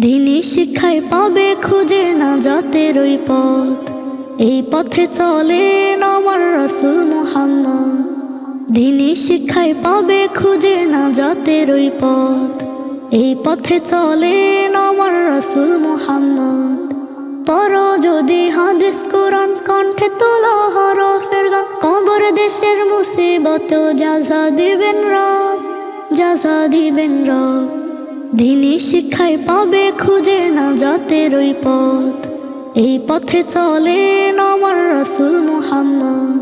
দিনই শিক্ষায় পাবে খুঁজে না জাতের ওই পথ। এই পথে চলে আমার রসুল মুহাম্মদ। দিনই শিক্ষায় পাবে খুঁজে না জাতের ওই পথ। এই পথে চলে আমার রসুল মুহাম্মদ। পর যদি হাদিস কোরআন কণ্ঠে তোলা হরফের গান। কবর দেশের মুসিবত যাজা দিবেন রব যাজা দিবেন রব। দিনই শিক্ষায় পাবে খুঁজে না জাতের ওই পথ। এই পথে চলে আমার রসুল মুহাম্মদ।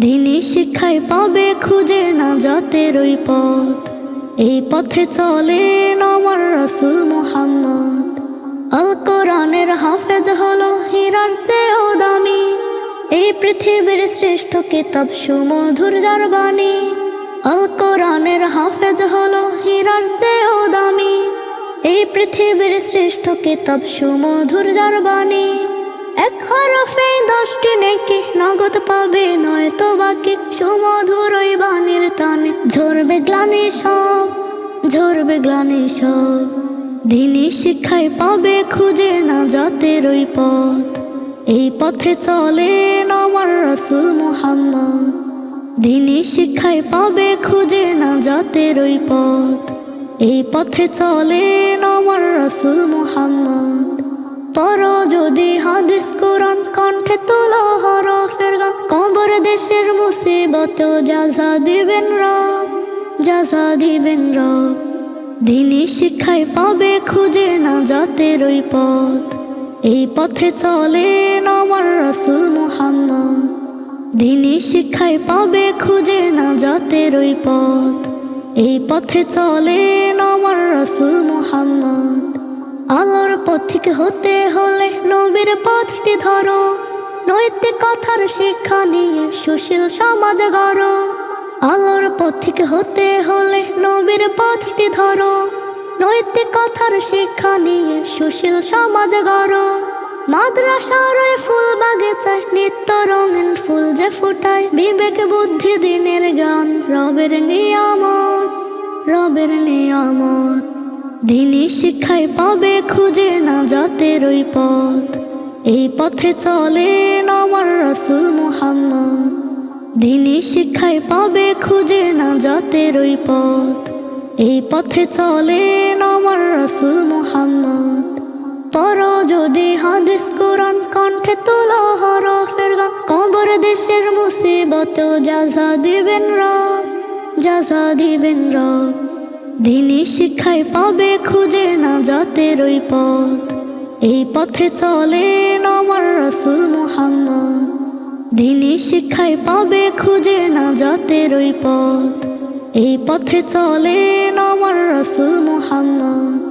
দিনই শিক্ষায় পাবে খুঁজে না জাতের ওই পথ। এই পথে চলে আমার রসুল মুহাম্মদ। আল কোরআনের হাফেজ হলো হীরার চেয়েও দামি। এই পৃথিবীর শ্রেষ্ঠ কিতাব সুমধুর যার বাণী। আল কোরআনের হাফেজ হলো হীরার চেয়েও দামি। এই পৃথিবীর শ্রেষ্ঠ কিতাব সুমধুর যার বাণী। এক হরফে দশটি নেকি নগদ পাবে নয় তো বাকি সুমধুর ওই বাণীর টানে। ঝরবে গ্লানি সব, ঝরবে গ্লানি সব। দিনই শিক্ষায় পাবে খুঁজে না জাতের ওই পথ। এই পথে চলে আমার রসুল মুহাম্মদ। দিনই শিক্ষায় পাবে খুঁজে না জাতের ওই পথ। এই পথে চলে আমার রসুল মুহাম্মদ। পর যদি হাদিস কোরআন কণ্ঠে তোলা হরফের গান। কবর দেশের মুসিবত যাজা দিবেন রব যাজা দিবেন রব। দিনই শিক্ষায় পাবে খুঁজে না জাতের ওই পথ। এই পথে চলে আমার রসুল মুহাম্মদ। দিনই শিক্ষায় পাবে খুঁজে না জাতের ওই পথ। এই পথে চলে আমার রসুল মুহাম্মদ। আলোর পথিক হতে হলে নবীর পথটি ধরো। নৈতিক কথার শিক্ষা নিয়ে সুশীল সমাজ গড়ো। আলোর পথিক হতে হলে নবীর পথটি ধরো। নৈতিক কথার শিক্ষা নিয়ে সুশীল সমাজ গড়ো। মাদ্রাসার ফুল বাগিচায় নিত্য রঙিন ফুল যে ফুটায়, বিবেক বুদ্ধি দিনের গান, রবের নিয়ামত রবের নিয়ামত। দিনই শিক্ষায় পাবে খুঁজে না জাতের ওই পথ। এই পথে চলে আমার রসুল মুহাম্মদ। দিনই শিক্ষায় পাবে খুঁজে না জাতের ওই পথ। এই পথে চলে আমার রসুল মুহাম্মদ। হাদিস কণ্ঠে তোলা হরফের গান। কবর দেশের মুসিবত যাজা দিবেন রব যাজা দিবেন রব দিনই শিক্ষায় পাবে খুঁজে না জাতের ওই পথ। এই পথে চলে আমার রসুল মুহাম্মদ। দিনই শিক্ষায় পাবে খুঁজে না জাতের ওই পথ। এই পথে চলে আমার রসুল মুহাম্মদ।